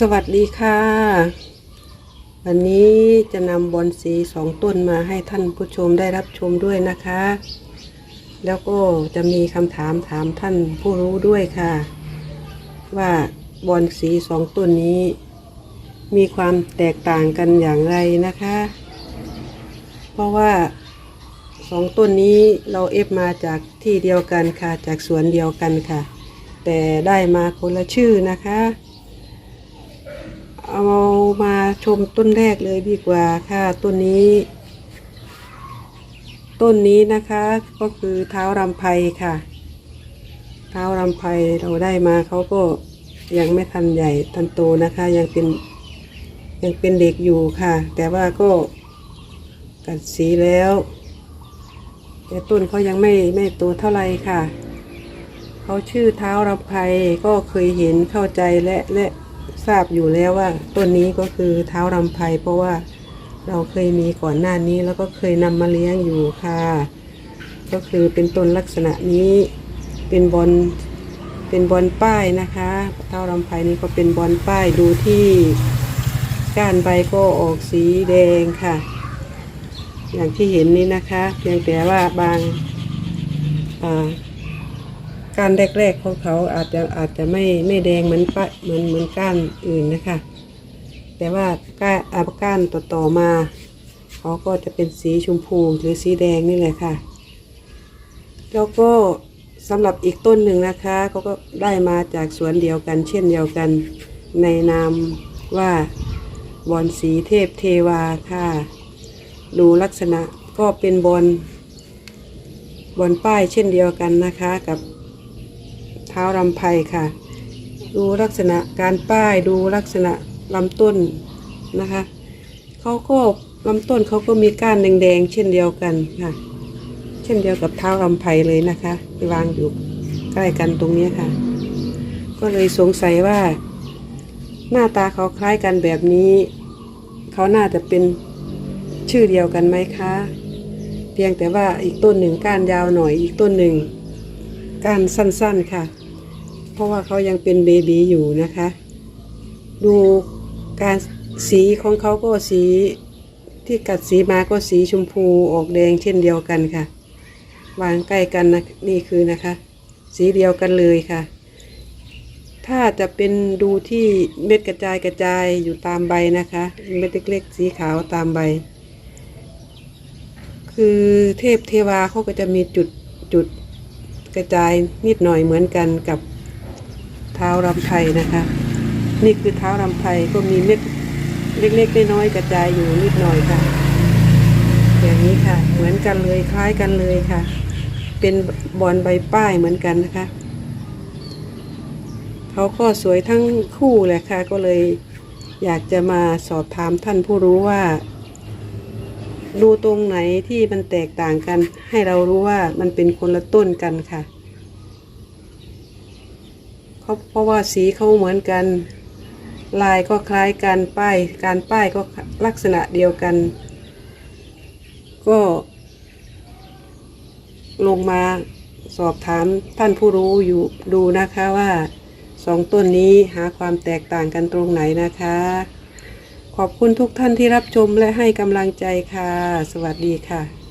สวัสดีค่ะ วันนี้จะนำบอนสีสองต้นมาให้ท่านผู้ชมได้รับชมด้วยนะคะ แล้วก็จะมีคำถามถามท่านผู้รู้ด้วยค่ะ ว่าบอนสีสองต้นนี้ มีความแตกต่างกันอย่างไรนะคะ เพราะว่าสองต้นนี้เราเอฟมาจากที่เดียวกันค่ะ จากสวนเดียวกันค่ะ แต่ได้มาคนละชื่อนะคะ เอามาชมต้นแรกเลยดีกว่าค่ะต้นนี้ ต้นนี้นะคะก็คือเท้ารำไพค่ะ เท้ารำไพเราได้มาเขาก็ยังไม่ทันใหญ่ทันโตนะคะ ยังเป็นยังเป็นเด็กอยู่ค่ะ แต่ว่าก็กัดสีแล้ว แต่ต้นเขายังไม่ไม่โตเท่าไหร่ค่ะเขาชื่อเท้ารำไพก็เคยเห็นเข้าใจและและ ทราบอยู่แล้วว่าต้นนี้ก็คือเท้ารำไพเพราะว่าเราเคยมีก่อนหน้านี้แล้วก็เคยนำมาเลี้ยงอยู่ค่ะ ก็คือเป็นต้นลักษณะนี้เป็นบอลเป็นบอลป้ายนะคะเท้ารำไพนี้ก็เป็นบอลป้ายดูที่ก้านใบก็ออกสีแดงค่ะ อย่างที่เห็นนี้นะคะ เพียงแต่ว่าบางอ่า การแรก ๆ ของเขาอาจจะอาจจะไม่ไม่แดงเหมือนปะเหมือนเหมือนก้านอื่นนะคะ แต่ว่าก้านอาก้านต่อต่อๆมาเขาก็จะเป็นสีชมพูหรือสีแดงนี่แหละค่ะ แล้วก็สำหรับอีกต้นหนึ่งนะคะเขาก็ได้มาจากสวนเดียวกัน เช่นเดียวกันในนามว่าบอนสีเทพเทวาค่ะ ดูลักษณะก็เป็นบอลบอลป้ายเช่นเดียวกันนะคะกับ ท้ารำไพค่ะ ดูลักษณะการป้ายดูลักษณะลำต้นนะคะเขาก็ลำต้นเขาก็มีก้านแดงๆ เช่นเดียวกันค่ะ เช่นเดียวกับเท้ารำไพเลยนะคะวางอยู่ใกล้กันตรงนี้ค่ะ ก็เลยสงสัยว่า หน้าตาเขาคล้ายกันแบบนี้ เขาน่าจะเป็นชื่อเดียวกันไหมคะ เพียงแต่ว่าอีกต้นหนึ่งก้านยาวหน่อยอีกต้นหนึ่งก้านสั้นๆค่ะ เพราะว่าเขายังเป็นเบบีอยู่นะคะ ดูการสีของเขาก็สีที่กัดสีมาก็สีชมพูออกแดงเช่นเดียวกันค่ะ วางใกล้กันนะนี่คือนะคะ สีเดียวกันเลยค่ะ ถ้าจะเป็นดูที่เม็ดกระจายกระจายอยู่ตามใบนะคะ เม็ดเล็กๆสีขาวตามใบ คือเทพเทวาเขาก็จะมีจุดจุดกระจายนิดหน่อยเหมือนกันกับ เท้ารำไพนะคะ นี่คือเท้ารำไพก็มีเม็ดเล็กๆน้อยๆกระจายอยู่นิดหน่อยค่ะ อย่างนี้ค่ะ เหมือนกันเลยคล้ายกันเลยค่ะ เป็นบอลใบป้ายเหมือนกันนะคะเขาก็สวยทั้งคู่แหละค่ะ ก็เลยอยากจะมาสอบถามท่านผู้รู้ว่า ดูตรงไหนที่มันแตกต่างกัน ให้เรารู้ว่ามันเป็นคนละต้นกันค่ะ เขาเพราะว่าสีเขาเหมือนกัน ลายก็คล้ายกันป้าย การป้ายก็ลักษณะเดียวกัน ก็ ลงมาสอบถามท่านผู้รู้อยู่ดูนะคะว่าสองต้นนี้หาความแตกต่างกันตรงไหนนะคะ ขอบคุณทุกท่านที่รับชมและให้กำลังใจค่ะ สวัสดีค่ะ